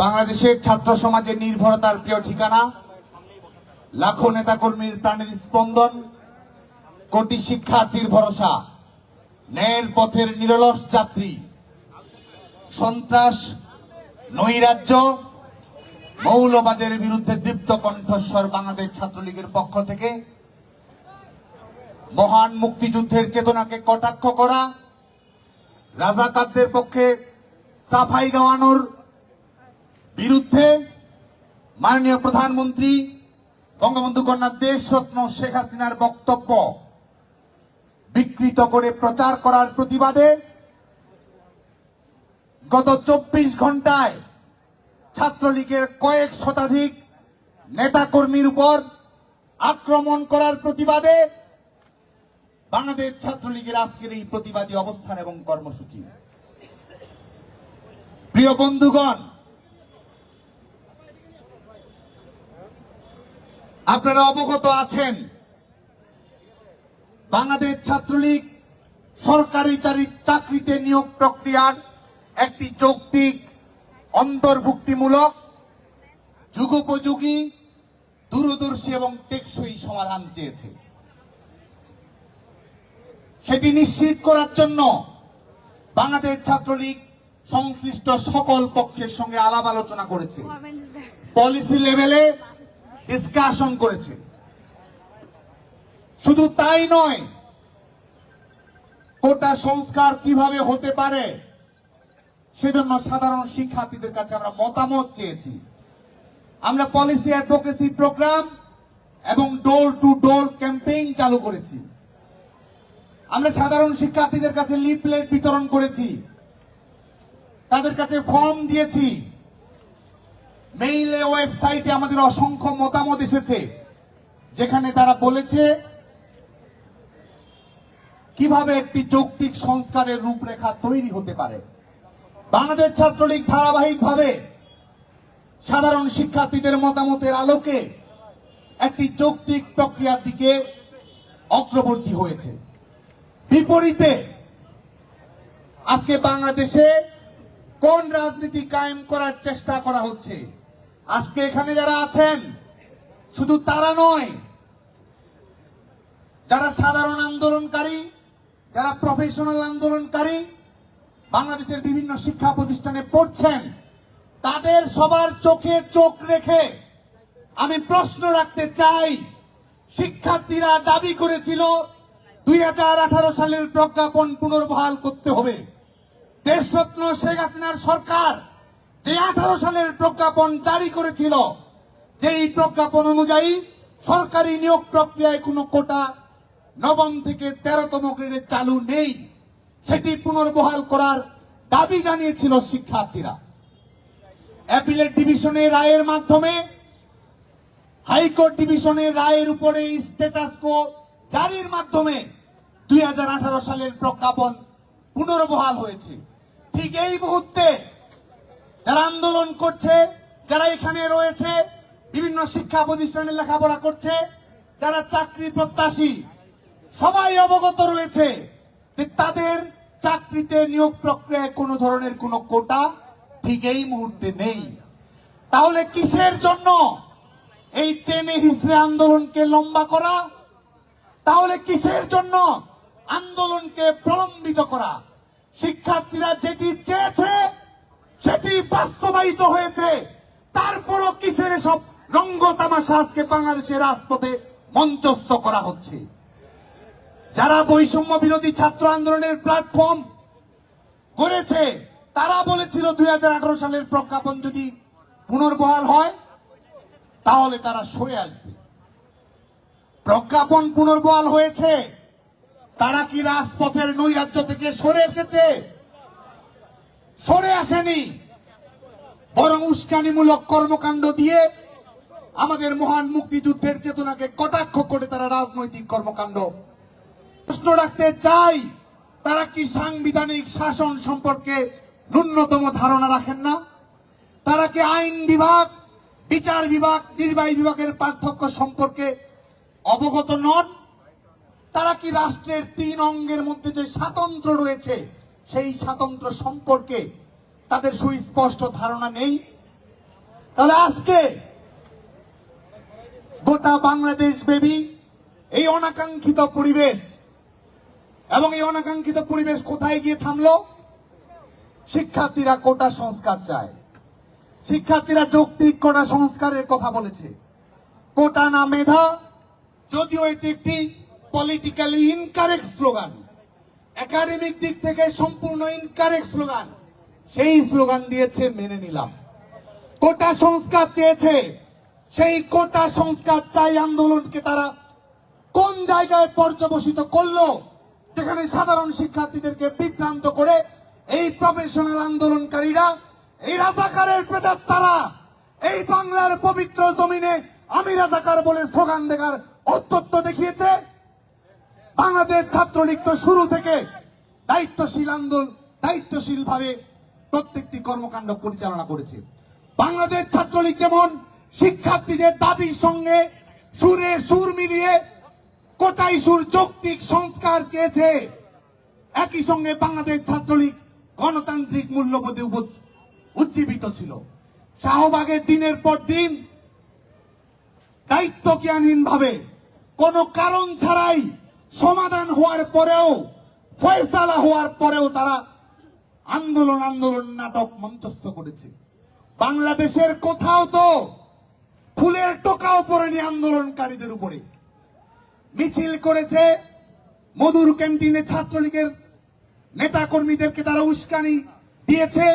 বাংলাদেশের ছাত্র সমাজের নির্ভরতার প্রিয় ঠিকানা, লাখো নেতাকর্মীর প্রাণের স্পন্দন, কোটি শিক্ষার্থীর ভরসা, ন্যায়ের পথের নিরলস যাত্রী, সন্ত্রাস, নৈরাজ্য, মৌলবাদের বিরুদ্ধে দীপ্ত কণ্ঠস্বর বাংলাদেশ ছাত্রলীগের পক্ষ থেকে, মহান মুক্তিযুদ্ধের চেতনাকে কটাক্ষ করা, রাজাকারদের পক্ষে সাফাই গাওয়ানোর বিরুদ্ধে মাননীয় প্রধানমন্ত্রী বঙ্গবন্ধু কন্যা দেশরত্ন শেখ হাসিনার বক্তব্য বিকৃত করে প্রচার করার প্রতিবাদে গত চব্বিশ ঘন্টায় ছাত্রলীগের কয়েক শতাধিক নেতাকর্মীর উপর আক্রমণ করার প্রতিবাদে বাংলাদেশ ছাত্রলীগের আজকের এই প্রতিবাদী অবস্থান এবং কর্মসূচি। প্রিয় বন্ধুগণ আপনারা অবগত আছেন। বাংলাদেশ ছাত্রলীগ সরকারি চাকরিতে নিয়োগ প্রক্রিয়ার একটি যৌক্তিক অন্তর্ভুক্তিমূলক যুগোপযোগী দূরদর্শী এবং টেকসই সমাধান চেয়েছে। সেটি নিশ্চিত করার জন্য বাংলাদেশ ছাত্রলীগ সংশ্লিষ্ট সকল পক্ষের সঙ্গে আলাপ আলোচনা করেছে। পলিসি লেভেলে ডিসকাশন করেছে। শুধু তাই নয়, কোটা সংস্কার কীভাবে হতে পারে সেজন্য সাধারণ শিক্ষার্থীদের কাছে আমরা মতামত চেয়েছি। আমরা পলিসি অ্যাডভোকেসি প্রোগ্রাম এবং ডোর টু ডোর ক্যাম্পেইন চালু করেছি। আমরা সাধারণ শিক্ষার্থীদের কাছে লিফলেট বিতরণ করেছি। তাদের কাছে ফর্ম দিয়েছি। মেইলে ওয়েবসাইটে আমাদের অসংখ্য মতামত এসেছে, যেখানে তারা বলেছে, কীভাবে একটি যৌক্তিক সংস্কারের রূপরেখা তৈরি হতে পারে। বাংলাদেশ ছাত্রলীগ ধারাবাহিকভাবে সাধারণ শিক্ষার্থীদের মতামতের আলোকে একটি যৌক্তিক প্রক্রিয়ার দিকে অগ্রবর্তী হয়েছে। বিপরীতে, আজকে বাংলাদেশে কোন রাজনীতি কায়েম করার চেষ্টা করা হচ্ছে? আজকে এখানে যারা আছেন, শুধু তারা নয়, যারা সাধারণ আন্দোলনকারী, যারা প্রফেশনাল আন্দোলনকারী, বাংলাদেশের বিভিন্ন শিক্ষা প্রতিষ্ঠানে পড়ছেন, তাদের সবার চোখে চোখ রেখে আমি প্রশ্ন রাখতে চাই, শিক্ষার্থীরা দাবি করেছিল দুই হাজার আঠারো সালের প্রজ্ঞাপন পুনর্বহাল করতে হবে। দেশরত্ন শেখ হাসিনার সরকার যে আঠারো সালের প্রজ্ঞাপন জারি করেছিল। যে এই প্রজ্ঞাপন অনুযায়ী সরকারি নিয়োগ প্রক্রিয়ায় কোনো কোটা নবম থেকে তেরোতম গ্রেডে চালু নেই। সেটি পুনর্বহাল করার দাবি জানিয়েছিল শিক্ষার্থীরা। অ্যাপিলেট ডিভিশনের রায়ের মাধ্যমে হাইকোর্ট ডিভিশনের রায়ের উপরে স্ট্যাটাস কো জারির মাধ্যমে দুই হাজার আঠারো সালের প্রজ্ঞাপন পুনর্বহাল হয়েছে। ঠিক এই মুহূর্তে যারা আন্দোলন করছে, যারা এখানে রয়েছে, বিভিন্ন শিক্ষা প্রতিষ্ঠানে লেখাপড়া করছে, যারা চাকরি প্রত্যাশী, সবাই অবগত রয়েছে যে তাদের চাকরিতে নিয়োগ প্রক্রিয়ায় কোনো ধরনের কোনো কোটা ঠিক এই মুহূর্তে নেই। তাহলে কিসের জন্য এই টেনে হিসড়ে আন্দোলনকে লম্বা করা? তাহলে কিসের জন্য আন্দোলনকে প্রলম্বিত করা? শিক্ষার্থীরা যেটি চেয়েছে সেটি বাস্তবায়িত হয়েছে। তারপরও কিসের সব রঙ্গ তামাশা আজকে বাংলাদেশের রাজপথে মঞ্চস্থ করা হচ্ছে? যারা বৈষম্য বিরোধী ছাত্র আন্দোলনের প্ল্যাটফর্ম করেছে তারা বলেছিল দুই হাজার আঠারো সালের প্রজ্ঞাপন যদি পুনর্বহাল হয়, তাহলে তারা সরে আসবে। প্রজ্ঞাপন পুনর্বহাল হয়েছে, তারা কি রাজপথের নৈরাজ্য থেকে সরে এসেছে? সরে আসেনি। বরং উস্কানিমূলক কর্মকাণ্ড দিয়ে আমাদের মহান মুক্তিযুদ্ধের চেতনাকে কটাক্ষ করে তারা রাজনৈতিক কর্মকাণ্ড। প্রশ্ন রাখতে চাই, তারা কি সাংবিধানিক শাসন সম্পর্কে ন্যূনতম ধারণা রাখেন না? তারা কি আইন বিভাগ, বিচার বিভাগ, নির্বাহী বিভাগের পার্থক্য সম্পর্কে অবগত নন? তারা কি রাষ্ট্রের তিন অঙ্গের মধ্যে যে স্বাতন্ত্র রয়েছে সেই স্বাতন্ত্র সম্পর্কে তাদের সুস্পষ্ট ধারণা নেই। তাহলে আজকে গোটা বাংলাদেশ বেবি এই অনাকাঙ্ক্ষিত পরিবেশ এবং এই অনাকাঙ্ক্ষিত পরিবেশ কোথায় গিয়ে থামলো? শিক্ষার্থীরা কোটা সংস্কার চায়। শিক্ষার্থীরা যৌক্তিক কোটা সংস্কারের কথা বলেছে। কোটা না মেধা, যদিও এটি একটি পলিটিক্যালি ইনকারেক্ট স্লোগান একাডেমিক দিক থেকে সম্পূর্ণ ইনকারেক্ট স্লোগান সেই স্লোগান দিয়েছে মেনে নিলাম। কোটা সংস্কার চেয়েছে। সেই কোটা সংস্কার চাই আন্দোলনকে তারা কোন জায়গায় পর্যবসিত করল? যেখানে সাধারণ শিক্ষার্থীদেরকে বিভ্রান্ত করে এই প্রফেশনাল আন্দোলনকারীরা, এই রাজাকারের প্রেতার তারা এই বাংলার পবিত্র জমিনে আমি রাজাকার বলে স্লোগান দেখার অত্যত্ব দেখিয়েছে। বাংলাদেশ ছাত্রলীগ তো শুরু থেকে দায়িত্বশীল আন্দোলন দায়িত্বশীল ভাবে প্রত্যেকটি কর্মকাণ্ড পরিচালনা করেছে। বাংলাদেশ ছাত্রলীগ যেমন শিক্ষার্থীদের দাবির সঙ্গে সুরে সুর মিলিয়ে কোটাই সুর যৌক্তিক সংস্কার চেয়েছে, একই সঙ্গে বাংলাদেশ ছাত্রলীগ গণতান্ত্রিক মূল্যবোধে উজ্জীবিত ছিল। শাহবাগের দিনের পর দিন দায়িত্ব জ্ঞানহীন ভাবে কোন কারণ ছাড়াই সমাধান হওয়ার পরেও, ফয়সালা হওয়ার পরেও তারা আন্দোলন আন্দোলন নাটক মঞ্চস্থ করেছে। বাংলাদেশের কোথাও তো ফুলের টোকাও পড়েনি আন্দোলনকারীদের উপরে। মিছিল করেছে মধুর ক্যান্টিনে ছাত্রলীগের নেতা কর্মীদেরকে তারা উস্কানি দিয়েছে।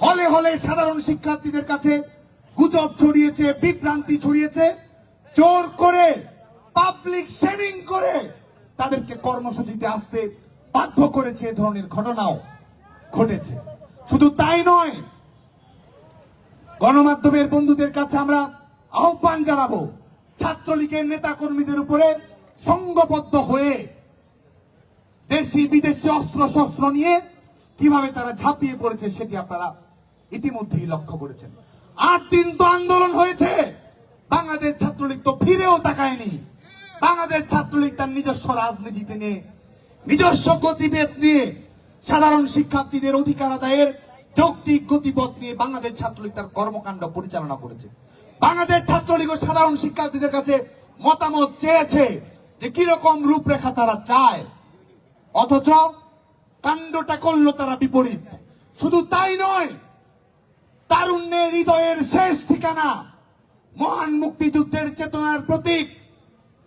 হলে হলে সাধারণ শিক্ষার্থীদের কাছে গুজব ছড়িয়েছে, বিভ্রান্তি ছড়িয়েছে। জোর করে পাবলিক শেমিং করে তাদেরকে কর্মসূচিতে আসতে বাধ্য করেছে এ ধরনের ঘটনাও ঘটেছে। শুধু তাই নয়, গণমাধ্যমের বন্ধুদের কাছে আমরা আহ্বান জানাব, ছাত্রলীগের নেতা কর্মীদের উপরে সংঘবদ্ধ হয়ে দেশি বিদেশি অস্ত্র শস্ত্র নিয়ে কীভাবে তারা ঝাঁপিয়ে পড়েছে সেটি আপনারা ইতিমধ্যেই লক্ষ্য করেছেন। আট দিন তো আন্দোলন হয়েছে, বাংলাদেশ ছাত্রলীগ তো ফিরেও তাকায়নি। বাংলাদেশ ছাত্রলীগ তার নিজস্ব রাজনীতিতে নিয়ে নিজস্ব গতিবেদ নিয়ে সাধারণ শিক্ষার্থীদের অধিকার আদায়ের যৌক্তিক গতিপথ নিয়ে বাংলাদেশ ছাত্রলীগ তার কর্মকাণ্ড পরিচালনা করেছে। বাংলাদেশ ছাত্রলীগ ও সাধারণ শিক্ষার্থীদের কাছে মতামত চেয়েছে যে কীরকম রূপরেখা তারা চায়, অথচ কাণ্ডটা করল তারা বিপরীত। শুধু তাই নয়, তারুণ্যের হৃদয়ের শেষ ঠিকানা মহান মুক্তিযুদ্ধের চেতনার প্রতীক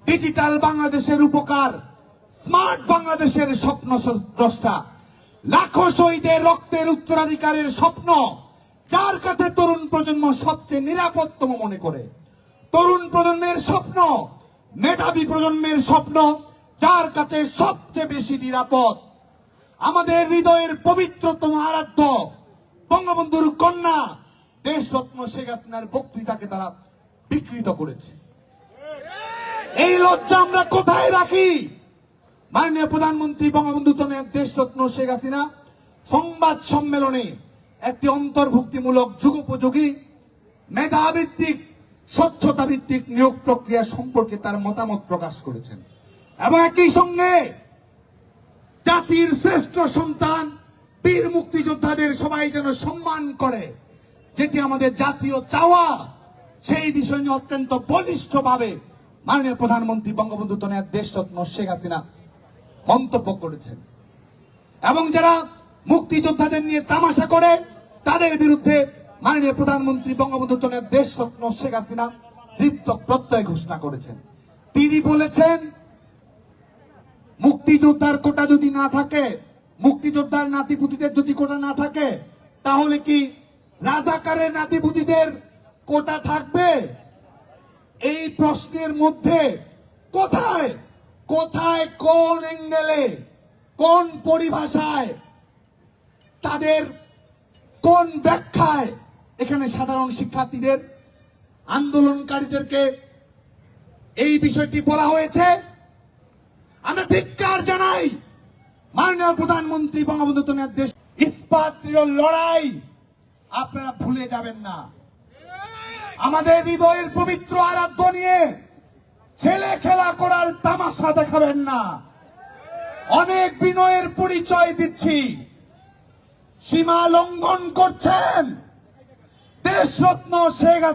ডিজিটাল বাংলাদেশের উপকার স্মার্ট বাংলাদেশের স্বপ্ন দ্রষ্টা লাখো শহীদের রক্তের উত্তরাধিকারের স্বপ্ন, যার কাছে তরুণ প্রজন্ম সবচেয়ে নিরাপত্তম মনে করে। তরুণ প্রজন্মের স্বপ্ন, মেধাবী প্রজন্মের স্বপ্ন, যার কাছে সবচেয়ে বেশি নিরাপদ। আমাদের হৃদয়ের পবিত্রতম আরাধ্য, বঙ্গবন্ধুর কন্যা, দেশরত্ন শেখ হাসিনার বক্তৃতাকে তারা বিকৃত করেছে। এই লজ্জা আমরা কোথায় রাখি? মাননীয় প্রধানমন্ত্রী বঙ্গবন্ধু তনয় দেশরত্ন শেখ হাসিনা সংবাদ সম্মেলনে একটি অন্তর্ভুক্তিমূলক যুগোপযোগী, মেধাভিত্তিক স্বচ্ছতা ভিত্তিক নিয়োগ প্রক্রিয়া সম্পর্কে তার মতামত প্রকাশ করেছেন। এবং একই সঙ্গে জাতির শ্রেষ্ঠ সন্তান, বীর মুক্তিযোদ্ধাদের সবাই যেন সম্মান করে, যেটি আমাদের জাতীয় চাওয়া, সেই বিষয় নিয়ে অত্যন্ত বলিষ্ঠভাবে মাননীয় প্রধানমন্ত্রী বঙ্গবন্ধু তনয়া দেশরত্ন শেখ হাসিনা মন্তব্য করেছেন। এবং যারা মুক্তিযোদ্ধাদের নিয়ে তামাশা করে, তাদের বিরুদ্ধে মাননীয় প্রধানমন্ত্রী বঙ্গবন্ধু তনয়া দেশরত্ন শেখ হাসিনা দীপ্ত প্রত্যয় ঘোষণা করেছেন। তিনি বলেছেন, মুক্তিযোদ্ধার কোটা যদি না থাকে, মুক্তিযোদ্ধার নাতিপুতিদের যদি কোটা না থাকে, তাহলে কি রাজাকারের নাতিপুতিদের কোটা থাকবে? এই প্রশ্নের মধ্যে কোথায় কোথায় কোন অ্যাঙ্গেলে, কোন পরিভাষায়, তাদের কোন ব্যাখ্যায় এখানে সাধারণ শিক্ষার্থীদের, আন্দোলনকারীদেরকে এই বিষয়টি বলা হয়েছে? আমরা ধিক্কার জানাই, মাননীয় প্রধানমন্ত্রী বঙ্গবন্ধু দেশ ইস্পাত লড়াই, আপনারা ভুলে যাবেন না। আমাদের হৃদয়ের পবিত্র আরাধ্য নিয়ে ছেলে খেলা করার তামাশা দেখাবেন না। অনেক বিনয়ের পরিচয় দিচ্ছি। সীমা লঙ্ঘন করছেন। দেশরত্ন শেখ হাসিনা